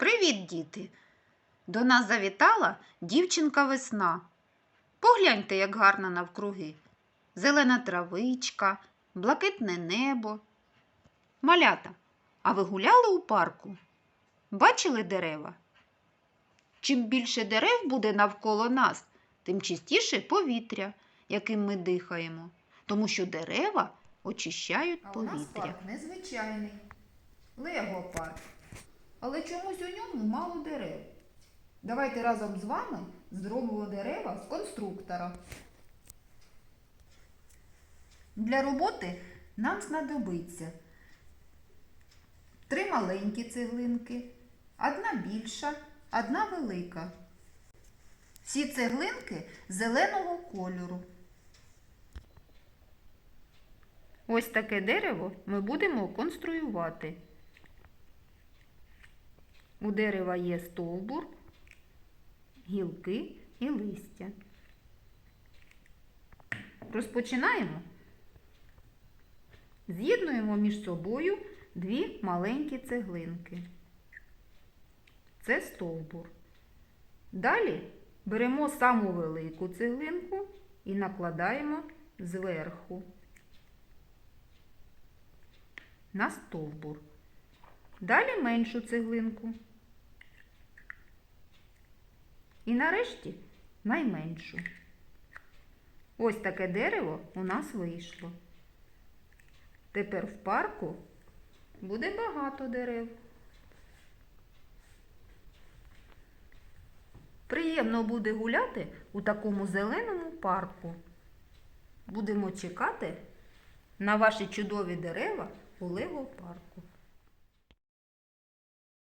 Привіт, діти! До нас завітала дівчинка весна. Погляньте, як гарно навкруги. Зелена травичка, блакитне небо. Малята, а ви гуляли у парку? Бачили дерева? Чим більше дерев буде навколо нас, тим чистіше повітря, яким ми дихаємо, тому що дерева очищають А у нас парк незвичайний. Лего парк. Але чомусь у ньому мало дерев. Давайте разом з вами зробимо дерева з конструктора. Для роботи нам знадобиться три маленькі цеглинки, одна більша, одна велика. Всі цеглинки зеленого кольору. Ось таке дерево ми будемо конструювати. У дерева є стовбур, гілки і листя. Розпочинаємо. З'єднуємо між собою дві маленькі цеглинки. Це стовбур. Далі беремо саму велику цеглинку і накладаємо зверху на стовбур. Далі меншу цеглинку. І нарешті найменшу. Ось таке дерево у нас вийшло. Тепер в парку буде багато дерев. Приємно буде гуляти у такому зеленому парку. Будемо чекати на ваші чудові дерева у Лего парку.